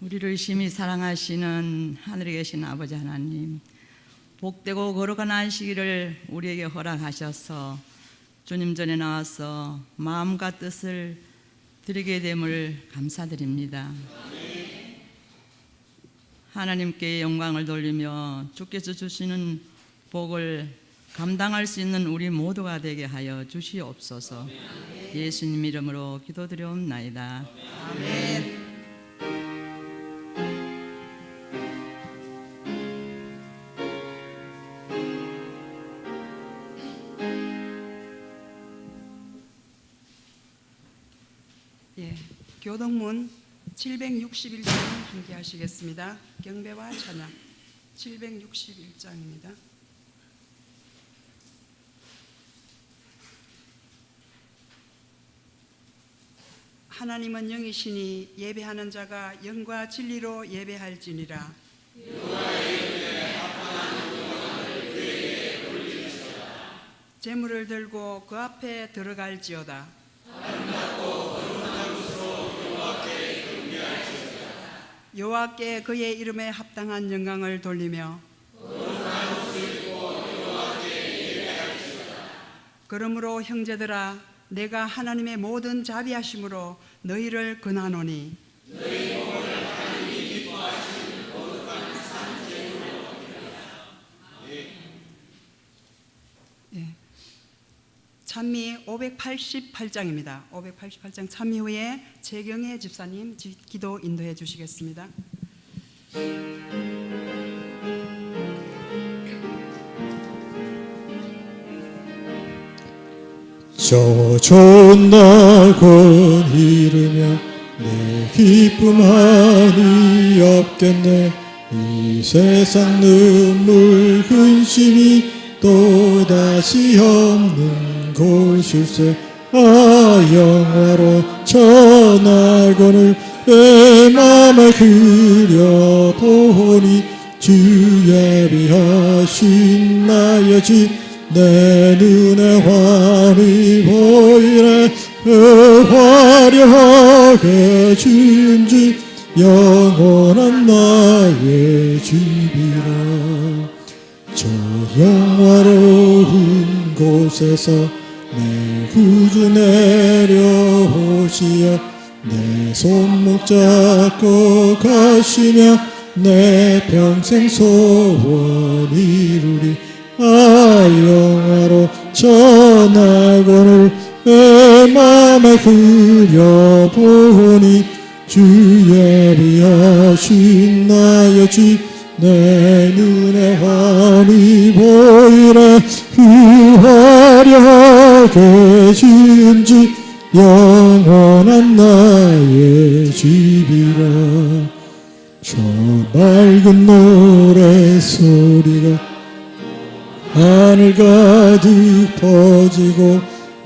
우리를 심히 사랑하시는 하늘에 계신 아버지 하나님, 복되고 거룩한 안식일을 우리에게 허락하셔서 주님 전에 나와서 마음과 뜻을 드리게 됨을 감사드립니다. 하나님께 영광을 돌리며 주께서 주시는 복을 감당할 수 있는 우리 모두가 되게 하여 주시옵소서. 예수님 이름으로 기도드려옵나이다. 아멘. 예, 교동문 761장 함께 하시겠습니다. 경배와 찬양 761장입니다. 하나님은 영이시니 예배하는 자가 영과 진리로 예배할지니라. 재물을 들고 그 앞에 들어갈지어다. 여호와께 그의 이름에 합당한 영광을 돌리며 그러므로 형제들아 내가 하나님의 모든 자비하심으로 너희를 근하노니 예. 찬미 588장입니다. 588장 찬미 후에 재경혜 집사님 지- 기도 인도해 주시겠습니다. 저 좋은 날곧 이르며 내 기쁨하니 없겠네. 이 세상 눈물 근심이 또다시 없는 곳일세. 아 영화로 전하고는 내 맘에 그려보니 주 예비하신 나의 집 내 눈에 환히 보이네. 그 화려하게 지은 집 영원한 나의 집이라. 저 영화로운 곳에서 내 구주 내려오시어 내 손목 잡고 가시며 내 평생 소원 이루리 아 영화로 전하고를 내 맘에 그려보니 주 예비하신 나의 집내 눈에 환히 보이네. 그 화려하게 지은 집 영원한 나의 집이라. 저 맑은 노래 소리가 하늘 가득 퍼지고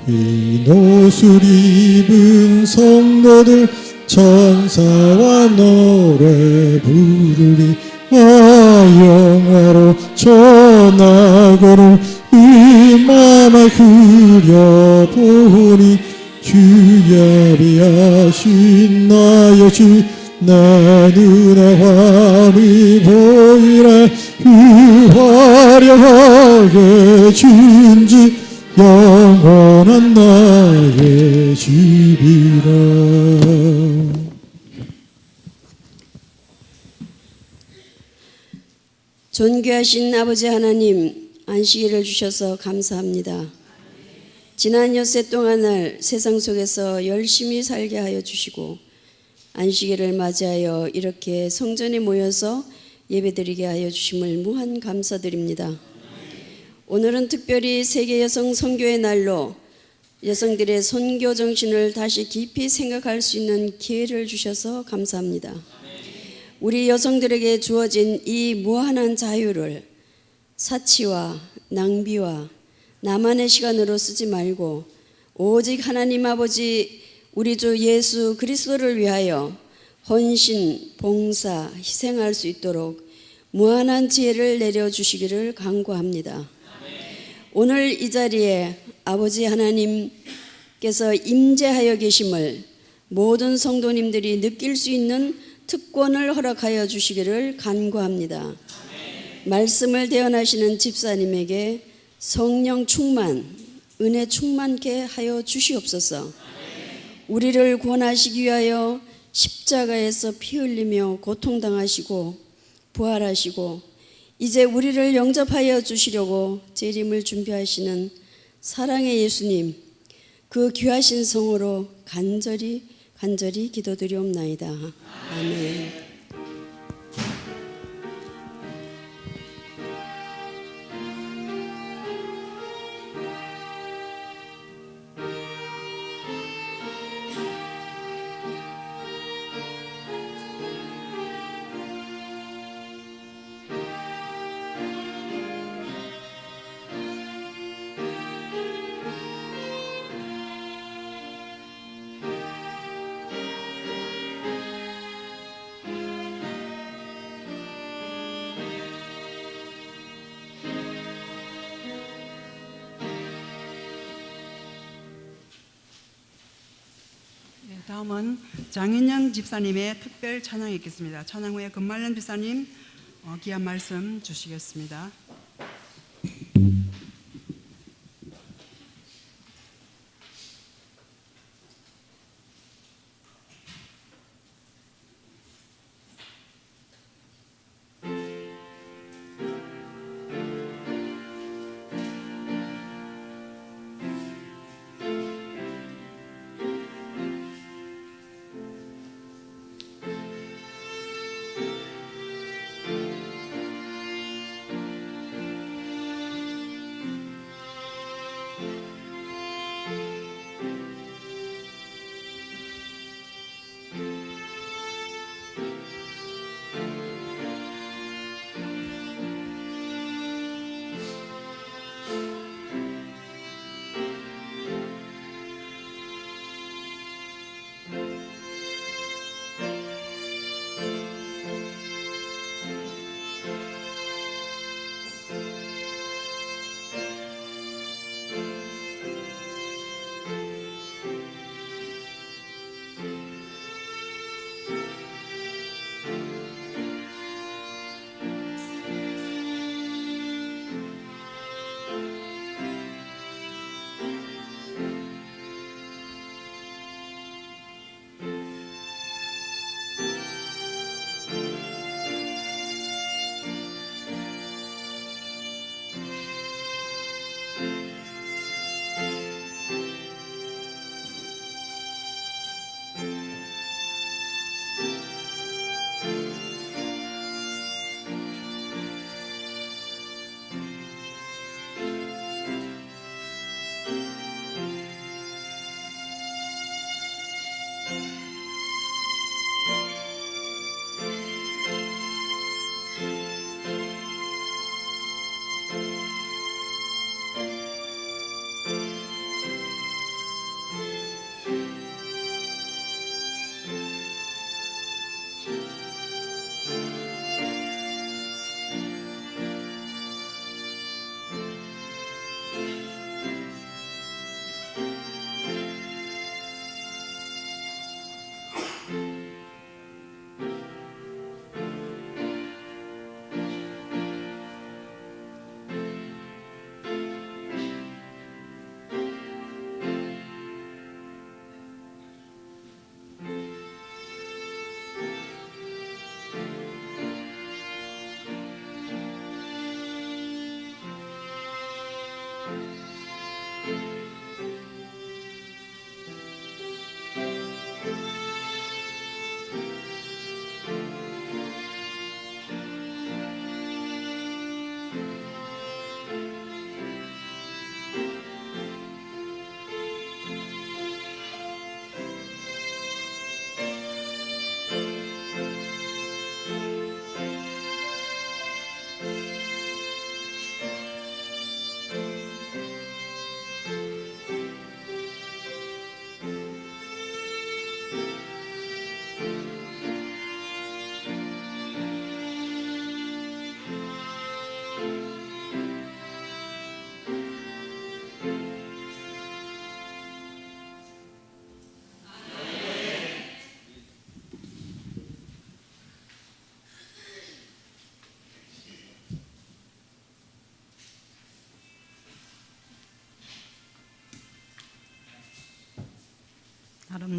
흰 옷을 입은 성도들 천사와 노래 부르리 아 영화로 전하고를 이 맘에 그려보니 주 예비하신 나의 주 내 눈에 환히 보이네 그 화려하게 집 영원한 나의 집이라 존귀하신 아버지 하나님 안식일을 주셔서 감사합니다. 지난 엿새 동안을 세상 속에서 열심히 살게 하여 주시고 안식일을 맞이하여 이렇게 성전에 모여서 예배드리게 하여 주심을 무한 감사드립니다. 오늘은 특별히 세계 여성 선교의 날로 여성들의 선교 정신을 다시 깊이 생각할 수 있는 기회를 주셔서 감사합니다. 우리 여성들에게 주어진 이 무한한 자유를 사치와 낭비와 나만의 시간으로 쓰지 말고 오직 하나님 아버지 우리 주 예수 그리스도를 위하여 헌신, 봉사, 희생할 수 있도록 무한한 지혜를 내려 주시기를 간구합니다. 오늘 이 자리에 아버지 하나님께서 임재하여 계심을 모든 성도님들이 느낄 수 있는 특권을 허락하여 주시기를 간구합니다. 말씀을 대언하시는 집사님에게 성령 충만, 은혜 충만케 하여 주시옵소서. 우리를 구원하시기 위하여 십자가에서 피 흘리며 고통당하시고 부활하시고 이제 우리를 영접하여 주시려고 재림을 준비하시는 사랑의 예수님 그 귀하신 성으로 간절히 간절히 기도드리옵나이다. 아멘. 다음은 장윤영 집사님의 특별 찬양이 있겠습니다. 찬양 후에 금말년 집사님 어, 귀한 말씀 주시겠습니다.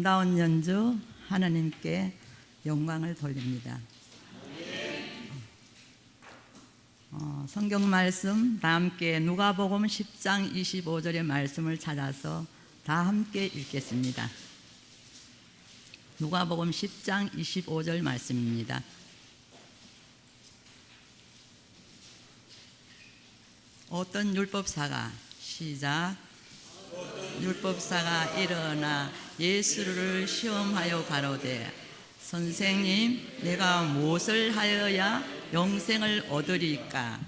아름다운 연주 하나님께 영광을 돌립니다. 어, 성경 말씀 다 함께 누가복음 10장 25절의 말씀을 찾아서 다 함께 읽겠습니다. 누가복음 10장 25절 말씀입니다. 어떤 율법사가 시작 율법사가 일어나 예수를 시험하여 가로되 선생님 내가 무엇을 하여야 영생을 얻으리까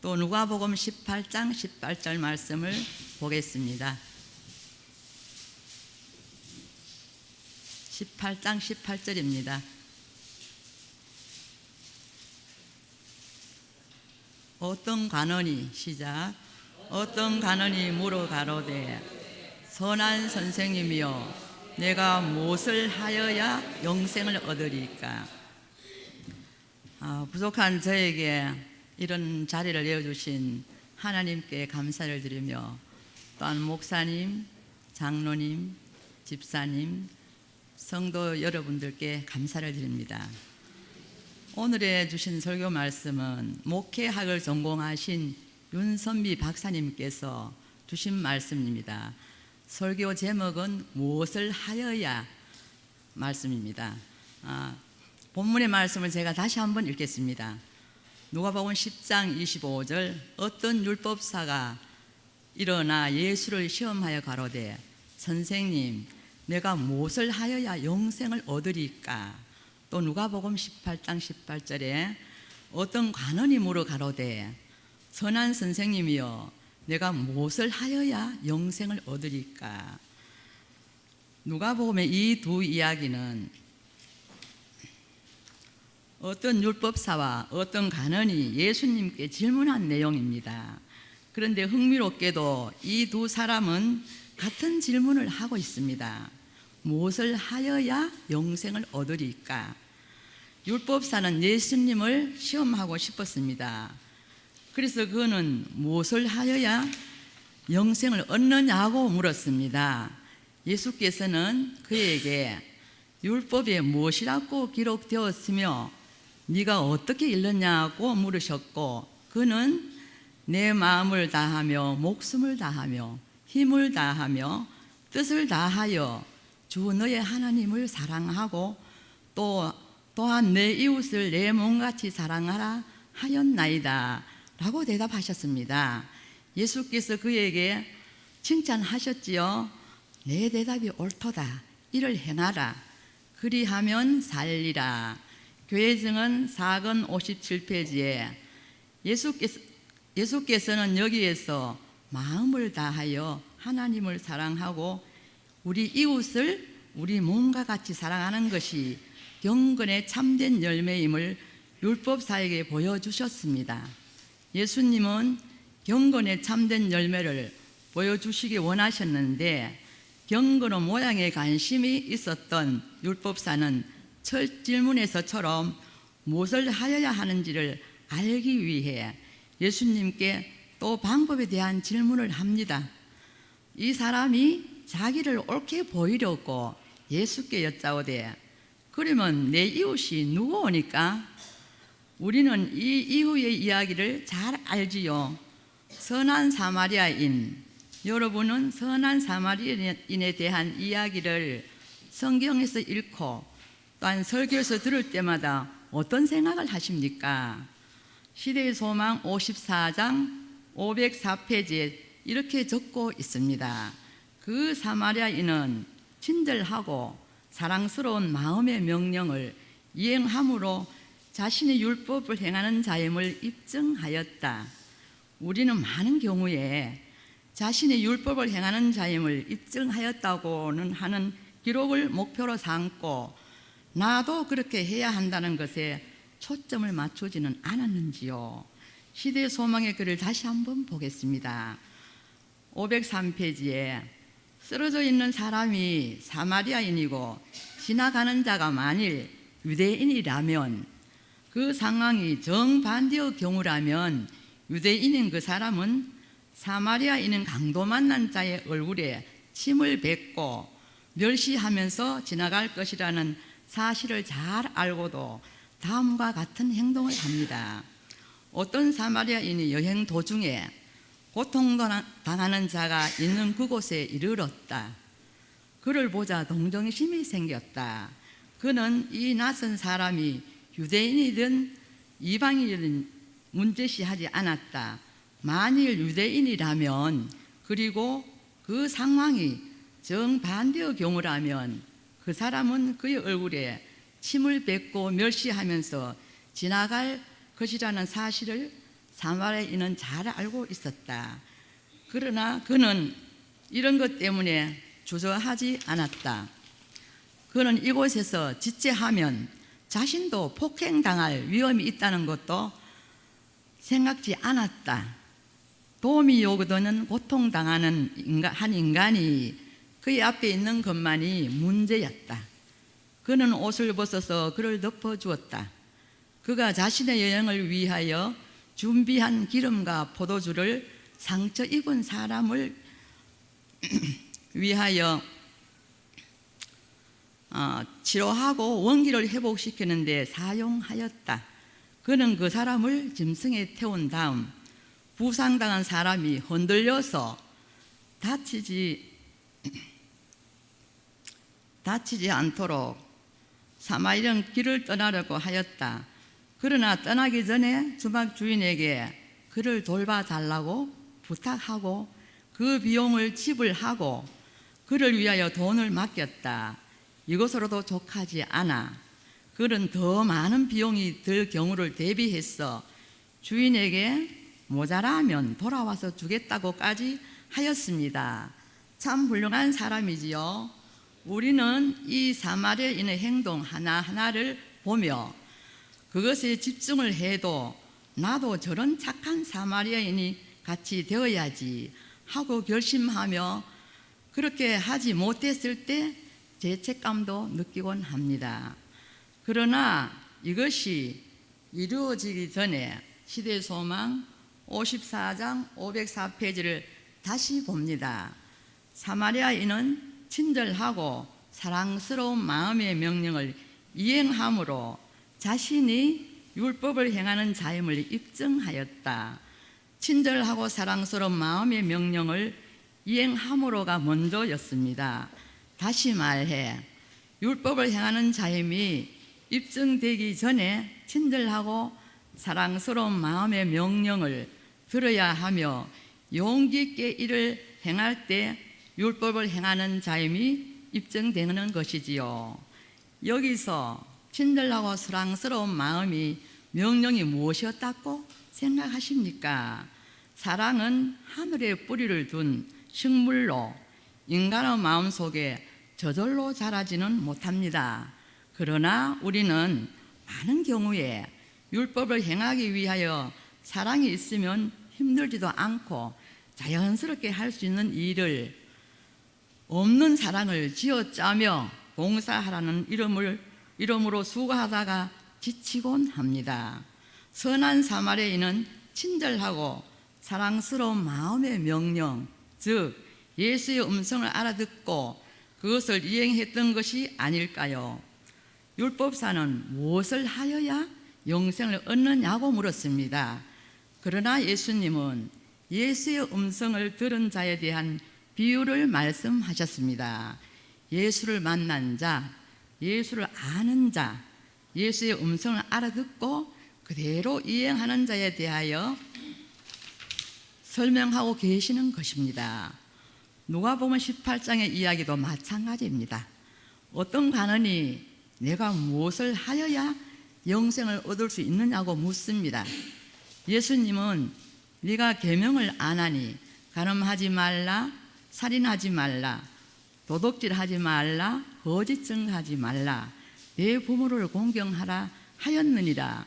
또 누가복음 18장 18절 말씀을 보겠습니다. 18장 18절입니다. 어떤 관원이 시작 어떤 관원이 물어 가로되 선한 선생님이여 내가 무엇을 하여야 영생을 얻으리까 아, 부족한 저에게 이런 자리를 내어주신 하나님께 감사를 드리며 또한 목사님, 장로님, 집사님, 성도 여러분들께 감사를 드립니다. 오늘에 주신 설교 말씀은 목회학을 전공하신 윤선미 박사님께서 주신 말씀입니다. 설교 제목은 무엇을 하여야 말씀입니다. 아, 본문의 말씀을 제가 다시 한번 읽겠습니다. 누가복음 10장 25절 어떤 율법사가 일어나 예수를 시험하여 가로되 선생님 내가 무엇을 하여야 영생을 얻으리까 또 누가복음 18장 18절에 어떤 관원이 물어 가로되 선한 선생님이여 내가 무엇을 하여야 영생을 얻으리까 누가복음의 이 두 이야기는 어떤 율법사와 어떤 간원이 예수님께 질문한 내용입니다. 그런데 흥미롭게도 이 두 사람은 같은 질문을 하고 있습니다. 무엇을 하여야 영생을 얻으리까? 율법사는 예수님을 시험하고 싶었습니다. 그래서 그는 무엇을 하여야 영생을 얻느냐고 물었습니다. 예수께서는 그에게 율법에 무엇이라고 기록되었으며 네가 어떻게 읽느냐고 물으셨고 그는 내 마음을 다하며 목숨을 다하며 힘을 다하며 뜻을 다하여 주 너의 하나님을 사랑하고 또 또한 내 이웃을 내 몸같이 사랑하라 하였나이다 라고 대답하셨습니다. 예수께서 그에게 칭찬하셨지요. 내 대답이 옳도다. 이를 행하라. 그리하면 살리라. 교회 증은 4권 57페이지에 예수께서, 예수께서는 여기에서 마음을 다하여 하나님을 사랑하고 우리 이웃을 우리 몸과 같이 사랑하는 것이 경건의 참된 열매임을 율법사에게 보여주셨습니다. 예수님은 경건의 참된 열매를 보여주시기 원하셨는데 경건의 모양에 관심이 있었던 율법사는 첫 질문에서처럼 무엇을 하여야 하는지를 알기 위해 예수님께 또 방법에 대한 질문을 합니다. 이 사람이 자기를 옳게 보이려고 예수께 여짜오되 그러면 내 이웃이 누구오니까 우리는 이 이후의 이야기를 잘 알지요. 선한 사마리아인 여러분은 선한 사마리아인에 대한 이야기를 성경에서 읽고 또한 설교에서 들을 때마다 어떤 생각을 하십니까? 시대의 소망 54장 504페이지에 이렇게 적고 있습니다. 그 사마리아인은 친절하고 사랑스러운 마음의 명령을 이행함으로 자신의 율법을 행하는 자임을 입증하였다. 우리는 많은 경우에 자신의 율법을 행하는 자임을 입증하였다고는 하는 기록을 목표로 삼고 나도 그렇게 해야 한다는 것에 초점을 맞추지는 않았는지요. 시대 소망의 글을 다시 한번 보겠습니다. 503페이지에 쓰러져 있는 사람이 사마리아인이고 지나가는 자가 만일 유대인이라면 그 상황이 정반대의 경우라면 유대인인 그 사람은 사마리아인은 강도 만난 자의 얼굴에 침을 뱉고 멸시하면서 지나갈 것이라는 사실을 잘 알고도 다음과 같은 행동을 합니다. 어떤 사마리아인이 여행 도중에 고통당하는 자가 있는 그곳에 이르렀다. 그를 보자 동정심이 생겼다. 그는 이 낯선 사람이 유대인이든 이방인이든 문제시하지 않았다. 만일 유대인이라면 그리고 그 상황이 정반대의 경우라면 그 사람은 그의 얼굴에 침을 뱉고 멸시하면서 지나갈 것이라는 사실을 사마리아인은 잘 알고 있었다. 그러나 그는 이런 것 때문에 주저하지 않았다. 그는 이곳에서 지체하면 자신도 폭행당할 위험이 있다는 것도 생각지 않았다. 도움이 요구되는 고통당하는 인간, 한 인간이 그의 앞에 있는 것만이 문제였다. 그는 옷을 벗어서 그를 덮어주었다. 그가 자신의 여행을 위하여 준비한 기름과 포도주를 상처 입은 사람을 위하여 어, 치료하고 원기를 회복시키는데 사용하였다. 그는 그 사람을 짐승에 태운 다음 부상당한 사람이 흔들려서 다치지 다치지 않도록 사마리안 길을 떠나려고 하였다. 그러나 떠나기 전에 주막 주인에게 그를 돌봐 달라고 부탁하고 그 비용을 지불하고 그를 위하여 돈을 맡겼다. 이것으로도 족하지 않아. 그는 더 많은 비용이 들 경우를 대비해서 주인에게 모자라면 돌아와서 주겠다고까지 하였습니다. 참 훌륭한 사람이지요. 우리는 이 사마리아인의 행동 하나하나를 보며 그것에 집중을 해도 나도 저런 착한 사마리아인이 같이 되어야지 하고 결심하며 그렇게 하지 못했을 때 죄책감도 느끼곤 합니다. 그러나 이것이 이루어지기 전에 시대 소망 54장 504페이지를 다시 봅니다. 사마리아인은 친절하고 사랑스러운 마음의 명령을 이행함으로 자신이 율법을 행하는 자임을 입증하였다. 친절하고 사랑스러운 마음의 명령을 이행함으로가 먼저였습니다. 다시 말해 율법을 행하는 자임이 입증되기 전에 친절하고 사랑스러운 마음의 명령을 들어야 하며 용기 있게 이를 행할 때 율법을 행하는 자임이 입증되는 것이지요. 여기서 친절하고 사랑스러운 마음이 명령이 무엇이었다고 생각하십니까? 사랑은 하늘에 뿌리를 둔 식물로 인간의 마음 속에 저절로 자라지는 못합니다. 그러나 우리는 많은 경우에 율법을 행하기 위하여 사랑이 있으면 힘들지도 않고 자연스럽게 할 수 있는 일을 없는 사랑을 지어짜며 봉사하라는 이름을 이름으로 수고하다가 지치곤 합니다. 선한 사마리아인은 친절하고 사랑스러운 마음의 명령, 즉 예수의 음성을 알아듣고 그것을 이행했던 것이 아닐까요? 율법사는 무엇을 하여야 영생을 얻느냐고 물었습니다. 그러나 예수님은 예수의 음성을 들은 자에 대한 비유를 말씀하셨습니다. 예수를 만난 자, 예수를 아는 자, 예수의 음성을 알아듣고 그대로 이행하는 자에 대하여 설명하고 계시는 것입니다. 누가복음 18장의 이야기도 마찬가지입니다. 어떤 관원이 내가 무엇을 하여야 영생을 얻을 수 있느냐고 묻습니다. 예수님은 네가 계명을 안 하니 가늠하지 말라, 살인하지 말라, 도둑질하지 말라, 거짓 증하지 말라, 내 부모를 공경하라 하였느니라.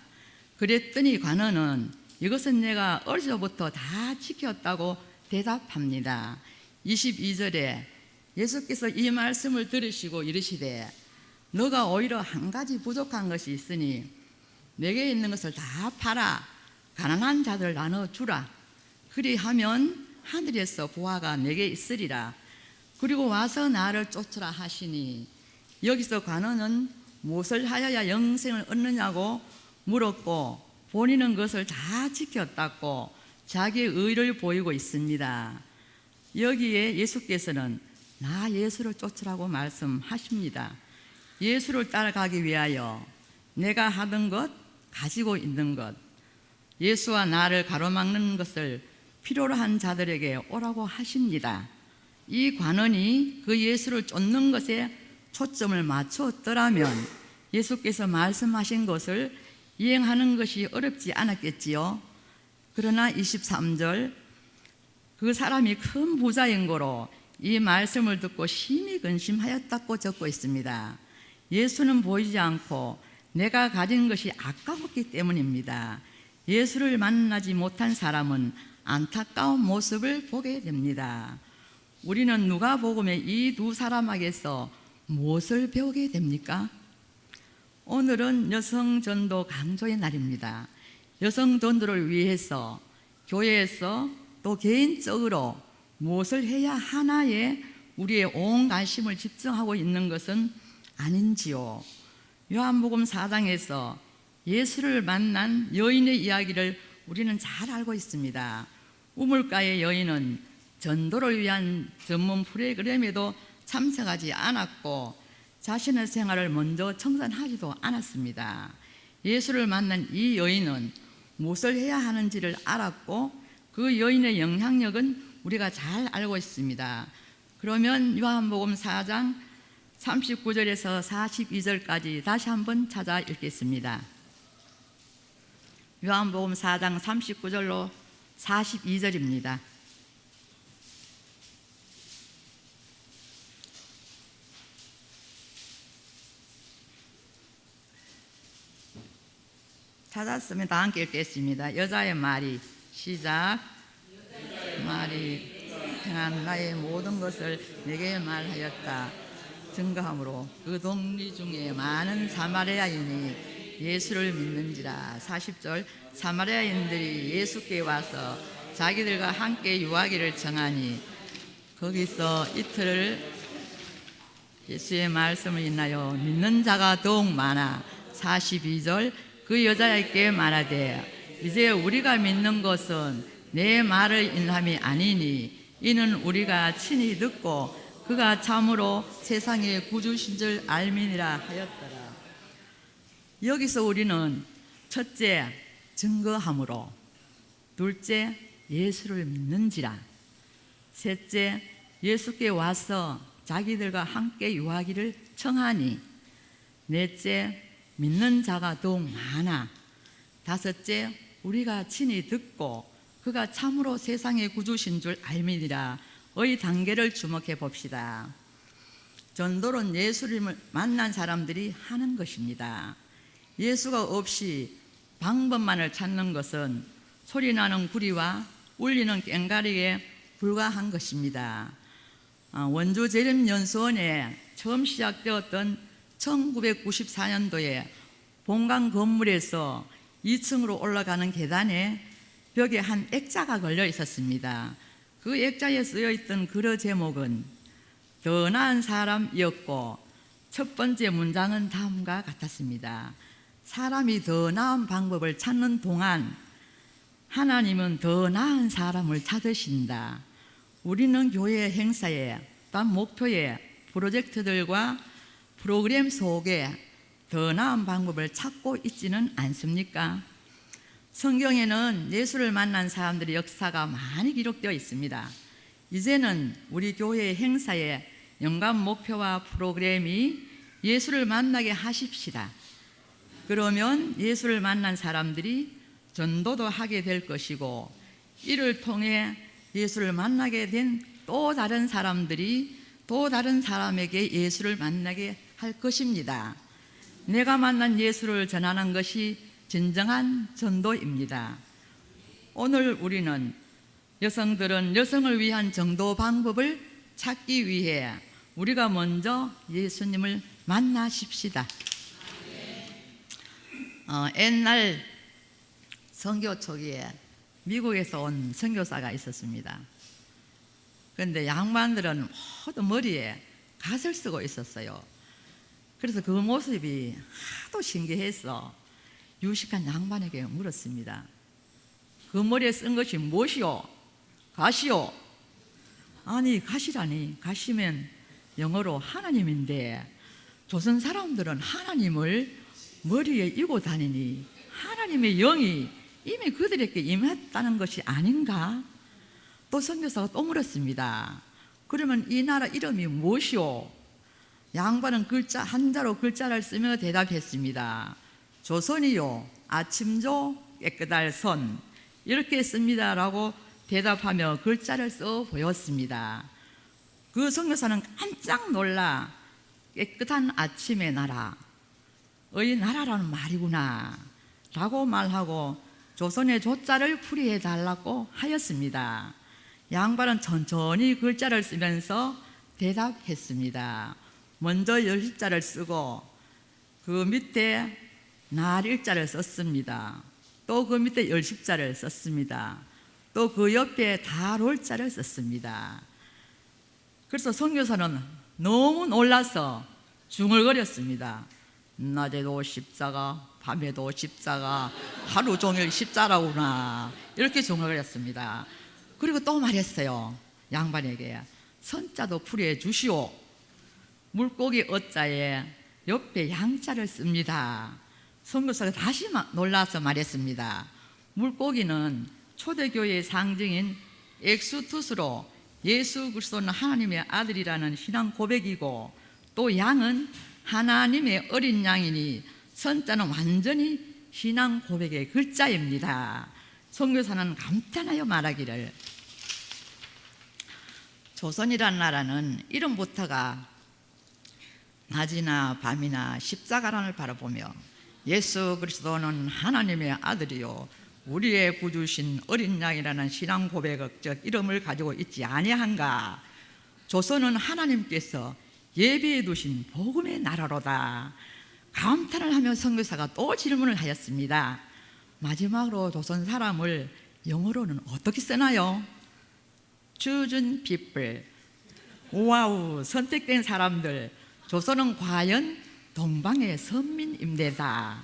그랬더니 관원은 이것은 내가 어려서부터 다 지켰다고 대답합니다. 22절에 예수께서 이 말씀을 들으시고 이르시되 너가 오히려 한 가지 부족한 것이 있으니 내게 있는 것을 다 팔아 가난한 자들 나눠 주라. 그리하면 하늘에서 보화가 내게 있으리라. 그리고 와서 나를 쫓으라 하시니 여기서 관원은 무엇을 하여야 영생을 얻느냐고 물었고 본인은 그것을 다 지켰다고 자기의 의를 보이고 있습니다. 여기에 예수께서는 나 예수를 쫓으라고 말씀하십니다. 예수를 따라가기 위하여 내가 하던 것, 가지고 있는 것, 예수와 나를 가로막는 것을 필요로 한 자들에게 오라고 하십니다. 이 관원이 그 예수를 쫓는 것에 초점을 맞추었더라면 예수께서 말씀하신 것을 이행하는 것이 어렵지 않았겠지요. 그러나 23절 그 사람이 큰 부자인 거로 이 말씀을 듣고 심히 근심하였다고 적고 있습니다. 예수는 보이지 않고 내가 가진 것이 아까웠기 때문입니다. 예수를 만나지 못한 사람은 안타까운 모습을 보게 됩니다. 우리는 누가복음의 이 두 사람에게서 무엇을 배우게 됩니까? 오늘은 여성 전도 강조의 날입니다. 여성 전도를 위해서 교회에서 또 개인적으로 무엇을 해야 하나에 우리의 온 관심을 집중하고 있는 것은 아닌지요. 요한복음 4장에서 예수를 만난 여인의 이야기를 우리는 잘 알고 있습니다. 우물가의 여인은 전도를 위한 전문 프로그램에도 참석하지 않았고 자신의 생활을 먼저 청산하지도 않았습니다. 예수를 만난 이 여인은 무엇을 해야 하는지를 알았고 그 여인의 영향력은 우리가 잘 알고 있습니다. 그러면 요한복음 4장 39절에서 42절까지 다시 한번 찾아 읽겠습니다. 요한복음 4장 39절로 42절입니다. 찾았으면 다 함께 읽겠습니다. 여자의 말이 시작. 말이 행한 나의 모든 것을 내게 말하였다. 증거함으로 그 동리 중에 많은 사마리아인이 예수를 믿는지라 40절 사마리아인들이 예수께 와서 자기들과 함께 유하기를 정하니 거기서 이틀을 예수의 말씀을 인하여 믿는 자가 더욱 많아 42절 그 여자에게 말하되 이제 우리가 믿는 것은 내 말을 인함이 아니니 이는 우리가 친히 듣고 그가 참으로 세상의 구주신 줄 알미니라 하였더라. 여기서 우리는 첫째 증거함으로 둘째 예수를 믿는지라 셋째 예수께 와서 자기들과 함께 유하기를 청하니 넷째 믿는 자가 더욱 많아 다섯째 우리가 친히 듣고 그가 참으로 세상의 구주신 줄 알미니라. 의 단계를 주목해 봅시다. 전도는 예수님을 만난 사람들이 하는 것입니다. 예수가 없이 방법만을 찾는 것은 소리나는 구리와 울리는 꽹가리에 불과한 것입니다. 아, 원주 재림연수원에 처음 시작되었던 1994년도에 본관 건물에서 2층으로 올라가는 계단에 벽에 한 액자가 걸려 있었습니다. 그 액자에 쓰여 있던 글의 제목은 더 나은 사람이었고 첫 번째 문장은 다음과 같았습니다. 사람이 더 나은 방법을 찾는 동안 하나님은 더 나은 사람을 찾으신다. 우리는 교회 행사에 또한 목표에 프로젝트들과 프로그램 속에 더 나은 방법을 찾고 있지는 않습니까? 성경에는 예수를 만난 사람들의 역사가 많이 기록되어 있습니다. 이제는 우리 교회 행사의 연간 목표와 프로그램이 예수를 만나게 하십시다. 그러면 예수를 만난 사람들이 전도도 하게 될 것이고 이를 통해 예수를 만나게 된 또 다른 사람들이 또 다른 사람에게 예수를 만나게 할 것입니다. 내가 만난 예수를 전하는 것이 진정한 전도입니다. 오늘 우리는 여성들은 여성을 위한 전도 방법을 찾기 위해 우리가 먼저 예수님을 만나십시다. 어, 옛날 선교 초기에 미국에서 온 선교사가 있었습니다. 그런데 양반들은 모두 머리에 갓을 쓰고 있었어요. 그래서 그 모습이 하도 신기해서 유식한 양반에게 물었습니다. 그 머리에 쓴 것이 무엇이오? 가시오? 아니 가시라니 가시면 영어로 하나님인데 조선 사람들은 하나님을 머리에 이고 다니니 하나님의 영이 이미 그들에게 임했다는 것이 아닌가? 또 선교사가 또 물었습니다. 그러면 이 나라 이름이 무엇이오? 양반은 글자 한자로 글자를 쓰며 대답했습니다. 조선이요 아침조 깨끗할 선 이렇게 씁니다라고 대답하며 글자를 써 보였습니다. 그 선교사는 깜짝 놀라 깨끗한 아침의 나라 의 나라라는 말이구나 라고 말하고 조선의 조자를 풀이해 달라고 하였습니다. 양반은 천천히 글자를 쓰면서 대답했습니다. 먼저 열자를 쓰고 그 밑에 날 일자를 썼습니다. 또 그 밑에 열십자를 썼습니다. 또 그 옆에 달올자를 썼습니다. 그래서 성교사는 너무 놀라서 중얼거렸습니다. 낮에도 십자가, 밤에도 십자가, 하루 종일 십자라구나. 이렇게 중얼거렸습니다. 그리고 또 말했어요. 양반에게. 선자도 풀이해 주시오. 물고기 어자에 옆에 양자를 씁니다. 선교사가 다시 마- 놀라서 말했습니다. 물고기는 초대교회의 상징인 엑수투스로 예수 그리스도는 하나님의 아들이라는 신앙 고백이고 또 양은 하나님의 어린 양이니 선자는 완전히 신앙 고백의 글자입니다. 선교사는 감탄하여 말하기를 조선이란 나라는 이름부터가 낮이나 밤이나 십자가란을 바라보며 예수 그리스도는 하나님의 아들이요 우리의 구주신 어린 양이라는 신앙 고백적 이름을 가지고 있지 아니한가? 조선은 하나님께서 예비해 두신 복음의 나라로다. 감탄을 하며 선교사가 또 질문을 하였습니다. 마지막으로 조선 사람을 영어로는 어떻게 쓰나요? chosen people. 와우 선택된 사람들 조선은 과연 동방의 선민임대다.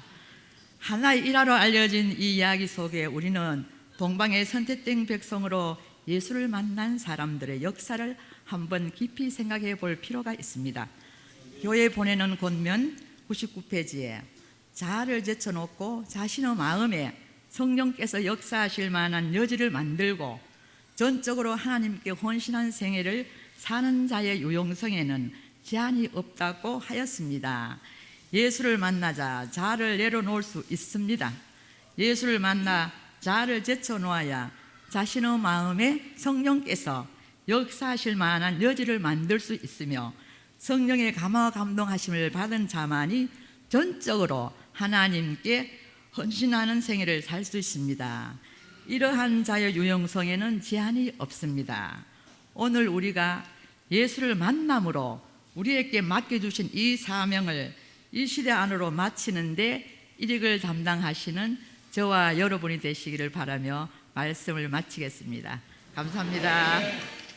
하나의 일화로 알려진 이 이야기 속에 우리는 동방의 선택된 백성으로 예수를 만난 사람들의 역사를 한번 깊이 생각해 볼 필요가 있습니다. 교회 보내는 권면 99페이지에 자아를 제쳐놓고 자신의 마음에 성령께서 역사하실 만한 여지를 만들고 전적으로 하나님께 헌신한 생애를 사는 자의 유용성에는 제한이 없다고 하였습니다. 예수를 만나자 자아를 내려놓을 수 있습니다. 예수를 만나 자아를 제쳐놓아야 자신의 마음에 성령께서 역사하실 만한 여지를 만들 수 있으며 성령의 감화 감동하심을 받은 자만이 전적으로 하나님께 헌신하는 생애를 살 수 있습니다. 이러한 자의 유용성에는 제한이 없습니다. 오늘 우리가 예수를 만남으로 우리에게 맡겨주신 이 사명을 이 시대 안으로 마치는데 일익을 담당하시는 저와 여러분이 되시기를 바라며 말씀을 마치겠습니다. 감사합니다.